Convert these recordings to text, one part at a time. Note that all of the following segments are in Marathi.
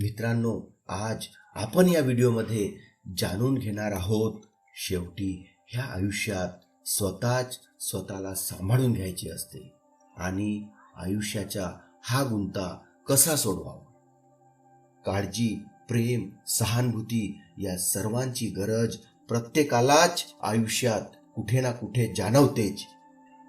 मित्रांनो आज आपण या व्हिडिओमध्ये जाणून घेणार आहोत शेवटी ह्या आयुष्यात स्वतःच स्वतःला सांभाळून घ्यायचे असते आणि आयुष्याच्या हा गुंता कसा सोडवावा? काळजी प्रेम सहानुभूती या सर्वांची गरज प्रत्येकालाच आयुष्यात कुठे ना कुठे जाणवतेच.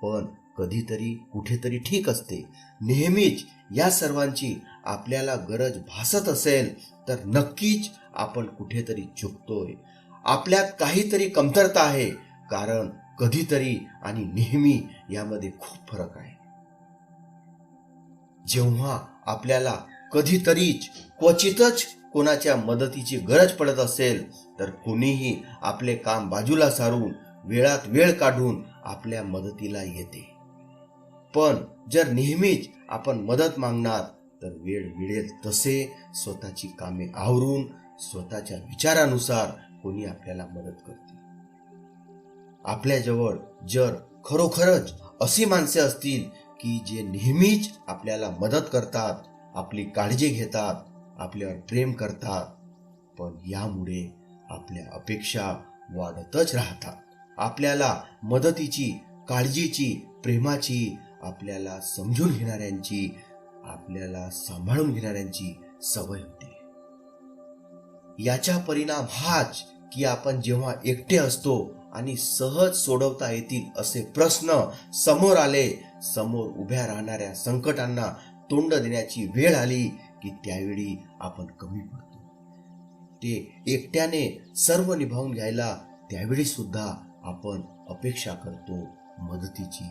पण कधीतरी कुठेतरी ठीक असते. नेहमीच या सर्वांची आपल्याला गरज भासत असेल तर नक्कीच आपण कुठेतरी चुकतोय आपल्यात काहीतरी कमतरता आहे कारण कधीतरी आणि नेहमी यामध्ये खूप फरक आहे. जेव्हा आपल्याला कधीतरीच क्वचितच कोणाच्या मदतीची गरज पडत असेल तर कोणीही आपले काम बाजूला सारून वेळात वेळ काढून आपल्या मदतीला येते. पण जर नेहमीच आपण मदत मागणार तर वेळ मिळेल तसे. स्वतःची कामे आवरून स्वतःच्या विचारानुसार कोणी आपल्याला मदत करते आपल्याजवळ जर खरोखरच अशी माणसे असतील की जे नेहमीच आपल्याला मदत करतात आपली काळजी घेतात आपल्यावर प्रेम करतात पण यामुळे आपल्या अपेक्षा वाढतच राहतात. आपल्याला मदतीची काळजीची प्रेमाची आपल्याला समजून घेणाऱ्यांची आपल्याला सांभाळून घेणाऱ्यांची सवय होते. याचा परिणाम हाच की आपण जेव्हा एकटे असतो आणि सहज सोडवता येतील असे प्रश्न समोर आले समोर उभ्या राहणाऱ्या संकटांना तोंड देण्याची वेळ आली की त्यावेळी आपण कमी पडतो. ते एकट्याने सर्व निभावून घ्यायला त्यावेळी सुद्धा आपण अपेक्षा करतो मदतीची.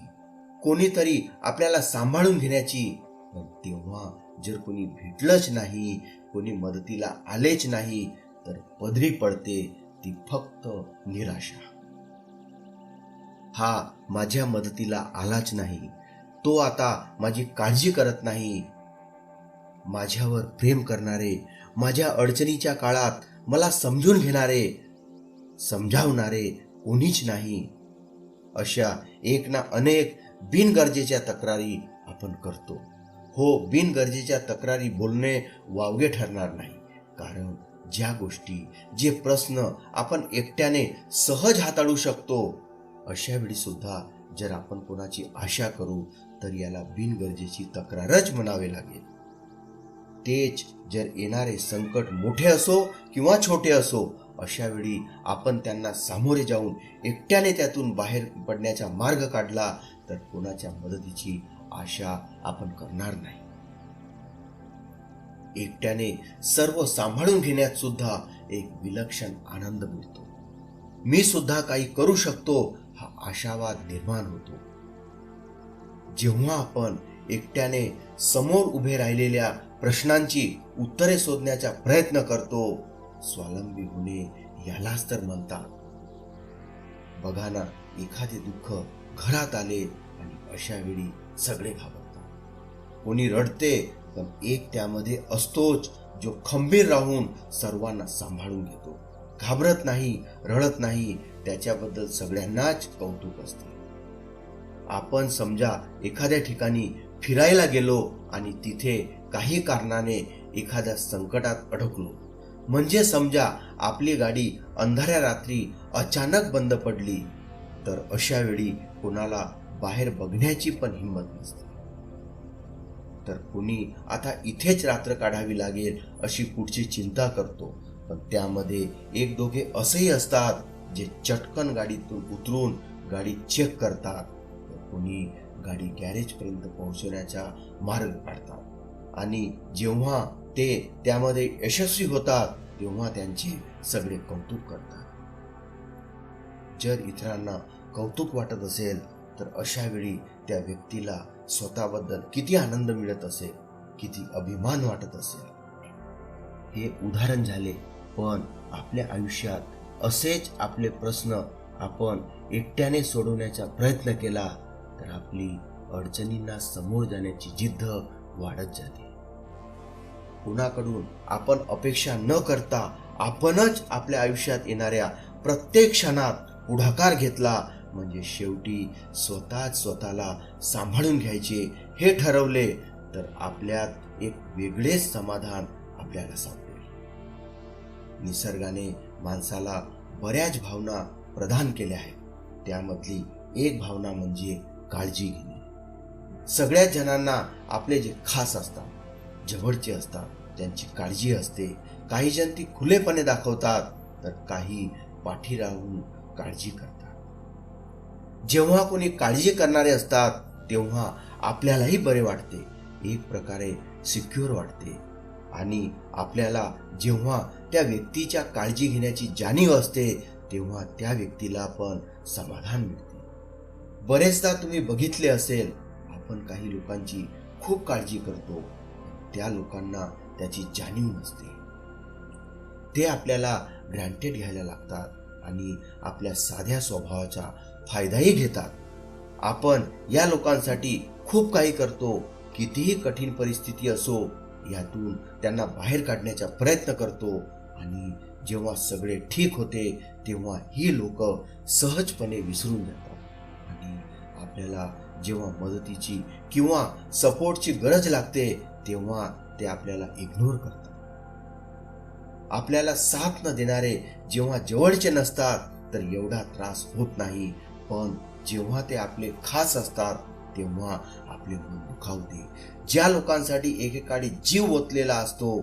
कोणीतरी आपल्याला सांभाळून घेण्याची. पण तेव्हा जर कोणी भेटलंच नाही कोणी मदतीला आलेच नाही तर पदरी पडते ती फक्त निराशा. हा माझ्या मदतीला आलाच नाही. तो आता माझी काळजी करत नाही. माझ्यावर प्रेम करणारे माझ्या अडचणीच्या काळात मला समजून घेणारे समजावणारे कोणीच नाही. अशा एक ना अनेक बिनगरजेच्या तक्रारी आपण करतो. हो बिनगरजेच्या तक्रारी बोलणे वावगे ठरणार नाही. कारण ज्या गोष्टी जे प्रश्न आपण एकट्याने सहज हाताळू शकतो अशा वेळी सुद्धा जर आपण कोणाची आशा करू तर याला बिनगरजेची तक्रारच म्हणावे लागेल. तेच जर येणारे संकट मोठे असो किंवा छोटे असो अशा वेळी आपण त्यांना सामोरे जाऊन एकट्याने त्यातून बाहेर पडण्याचा मार्ग काढला तर कोणाच्या मदतीची आशा आपण करणार नाही. एकट्याने सर्व सांभाळून घेण्यात सुद्धा एक विलक्षण आनंद मिळतो. मी सुद्धा काही करू शकतो हा आशावाद निर्माण होतो. जेव्हा आपण एकट्याने समोर उभे राहिलेल्या प्रश्नांची उत्तरे शोधण्याचा प्रयत्न करतो स्वावलंबी होणे यालाच तर म्हणतात. बघा ना एखादे दुःख घरात आले आणि अशा वेळी सगळे घाबरतात. कोणी रडते पण एक त्यामध्ये असतोच जो खंबीर राहून सर्वांना सांभाळून घेतो. घाबरत नाही रडत नाही त्याच्याबद्दल सगळ्यांनाच कौतुक असते. आपण समजा एखाद्या ठिकाणी फिरायला गेलो आणि तिथे काही कारणाने एखाद्या संकटात अडकलो. म्हणजे समजा आपली गाडी अंधाऱ्या रात्री अचानक बंद पडली तर अशा वेळी कोणाला बाहेर बघण्याची पण हिंमत नसते. तर कुणी आता इथेच रात्र काढावी लागेल अशी पुढची चिंता करतो. पण त्यामध्ये एक दोघे असेही असतात जे चटकन गाडीतून उतरून गाडी चेक करतात. तर कुणी गाडी गॅरेजपर्यंत पोहोचवण्याचा मार्ग काढतात. आणि जेव्हा ते त्यामध्ये यशस्वी होतात तेव्हा त्यांचे सगळे कौतुक करतात. जर इतरांना कौतुक वाटत असेल तर अशा वेळी त्या व्यक्तीला स्वतःबद्दल किती आनंद मिळत असेल किती अभिमान वाटत असेल. हे उदाहरण झाले पण आपल्या आयुष्यात असेच आपले प्रश्न आपण एकट्याने सोडवण्याचा प्रयत्न केला तर आपली अडचणींना समोर जाण्याची जिद्द वाढत जाते. कुणाकडून आपण अपेक्षा न करता आपणच आपल्या आयुष्यात येणाऱ्या प्रत्येक क्षणात पुढाकार घेतला म्हणजे शेवटी स्वतःच स्वतःला सांभाळून घ्यायचे हे ठरवले तर आपल्यात एक वेगळेच समाधान आपल्याला सापडेल. निसर्गाने माणसाला बऱ्याच भावना प्रदान केल्या आहेत. त्यामधली एक भावना म्हणजे काळजी घेणे. सगळ्याच जणांना आपले जे खास असतात जवळचे असतात त्यांची काळजी असते. काही जण ती खुलेपणे दाखवतात तर काही पाठी राहून काळजी करतात. जेव्हा कोणी काळजी करणारे असतात तेव्हा आपल्यालाही बरे वाटते. एक प्रकारे सिक्युअर वाटते. आणि आपल्याला जेव्हा त्या व्यक्तीच्या काळजी घेण्याची जाणीव असते तेव्हा त्या व्यक्तीला पण समाधान मिळते. बरेचदा तुम्ही बघितले असेल आपण काही लोकांची खूप काळजी करतो. त्या लोकांना त्याची जाणीव नसते. ते आपल्याला ग्रँटेड घ्यायला लागतात आणि आपल्या साध्या स्वभावाच्या फायदाही घेतात. आपण या लोकांसाठी खूप काही करतो कितीही कठीण परिस्थिती असो यातून त्यांना बाहेर काढण्याचा प्रयत्न करतो आणि जेव्हा सगळे ठीक होते तेव्हा ही लोक सहजपणे विसरून जातात. आणि आपल्याला जेव्हा मदतीची किंवा सपोर्टची गरज लागते तेव्हा ते आपल्याला इग्नोर करतात. आपल्याला साथ न देणारे जेव्हा जवळचे नसतात तर एवढा त्रास होत नाही. पण जेव्हा ते आपले खास असतात तेव्हा आपले मन दुखावते ज्या लोकांसाठी एकेकाळी जीव ओतलेला असतो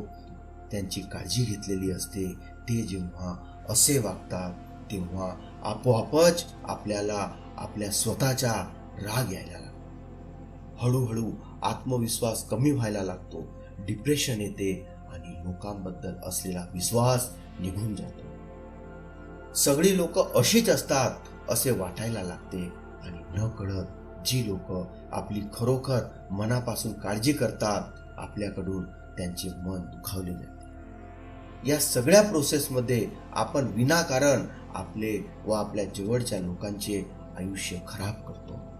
त्यांची काळजी घेतलेली असते. ते जेव्हा असे वागतात तेव्हा आपोआपच आपल्याला आपल्या स्वतःचा राग यायला लागतो. हळूहळू आत्मविश्वास कमी व्हायला लागतो. डिप्रेशन येते आणि लोकांबद्दल असलेला विश्वास निघून जातो. सगळी लोक अशीच असतात. असे वाटायला लागते आणि न कळत जी लोक आपली खरोखर मनापासून काळजी करतात आपल्याकडून त्यांचे मन दुखावले जाते. या सगळ्या प्रोसेसमध्ये आपण विनाकारण आपले व आपल्या जवळच्या लोकांचे आयुष्य खराब करतो.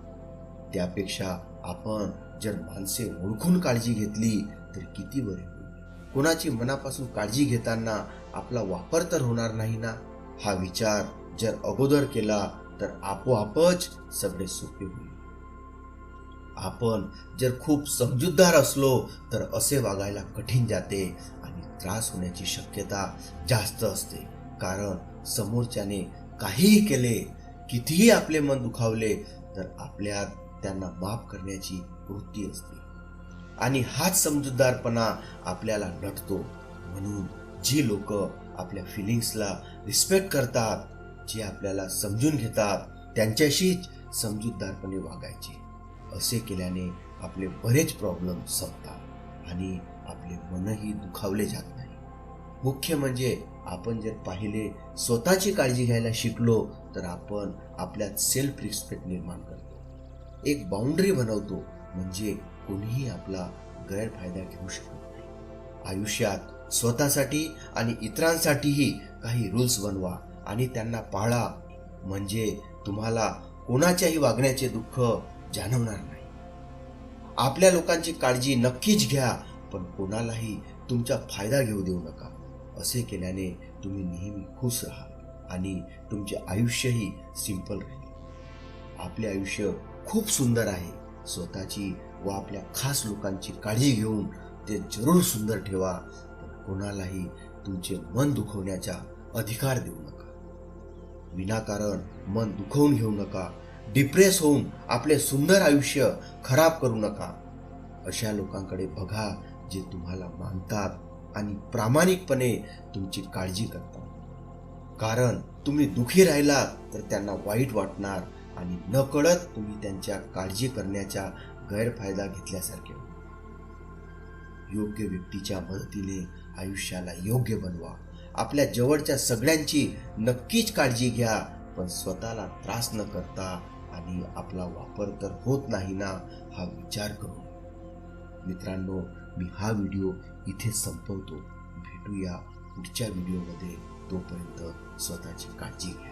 त्यापेक्षा आपण जर माणसे ओळखून काळजी घेतली तर किती बरे कुणाची कोणाची मनापासून काळजी घेताना आपला वापर तर होणार नाही ना? हा विचार जर अगोदर केला तर आपोआपच सगळे सोपे होईल. आपण जर खूप समजूतदार असलो तर असे वागायला कठीण जाते आणि त्रास होण्याची शक्यता जास्त असते. कारण समोरच्याने काहीही केले कितीही आपले मन दुखावले तर आपल्यात त्यांना माफ करण्याची वृत्ती असते. आणि हाच समजूतदारपणा आपल्याला नटतो. म्हणून जी लोक आपल्या फिलिंग्सला रिस्पेक्ट करतात जे आपल्याला समजून घेतात त्यांच्याशीच समजूतदारपणे वागायचे. असे केल्याने आपले बरेच प्रॉब्लेम संपतात आणि आपले मनही दुखावले जात नाही. मुख्य म्हणजे आपण जर पाहिले स्वतःची काळजी घ्यायला शिकलो तर आपण आपल्यात सेल्फ रिस्पेक्ट निर्माण करतो. एक बाउंड्री बनवतो म्हणजे कोणीही आपला गैरफायदा घेऊ शकत नाही. आयुष्यात स्वतःसाठी आणि इतरांसाठीही काही रूल्स बनवा आणि त्यांना पाळा. म्हणजे तुम्हाला कोणाच्याही वागण्याचे दुःख जाणवणार नाही. आपल्या लोकांची काळजी नक्कीच घ्या पण कोणालाही तुमचा फायदा घेऊ देऊ नका. असे केल्याने तुम्ही नेहमी खुश राहा आणि तुमचे आयुष्यही सिंपल राहील. आपले आयुष्य खूप सुंदर आहे. स्वतःची व आपल्या खास लोकांची काळजी घेऊन ते जरूर सुंदर ठेवा. पण कोणालाही तुमचे मन दुखवण्याचा अधिकार देऊ नका. विनाकारण मन दुखवून घेऊ नका. डिप्रेस होऊन आपले सुंदर आयुष्य खराब करू नका. अशा लोकांकडे बघा जे तुम्हाला मानतात आणि प्रामाणिकपणे तुमची काळजी करतात. कारण तुम्ही दुखी राहिला तर त्यांना वाईट वाटणार आणि नकळत तुम्ही त्यांच्या काळजी करण्याचा गैरफायदा घेतल्यासारखे. योग्य व्यक्तीच्या मदतीने आयुष्याला योग्य बनवा. आपल्या जवळच्या सगळ्यांची नक्कीच काळजी घ्या पण स्वतःला त्रास न करता आणि आपला वापर तर होत नाही ना हा विचार करू. मित्रांनो मी हा व्हिडिओ इथे संपवतो. भेटूया पुढच्या व्हिडिओमध्ये. तोपर्यंत स्वतःची काळजी घ्या.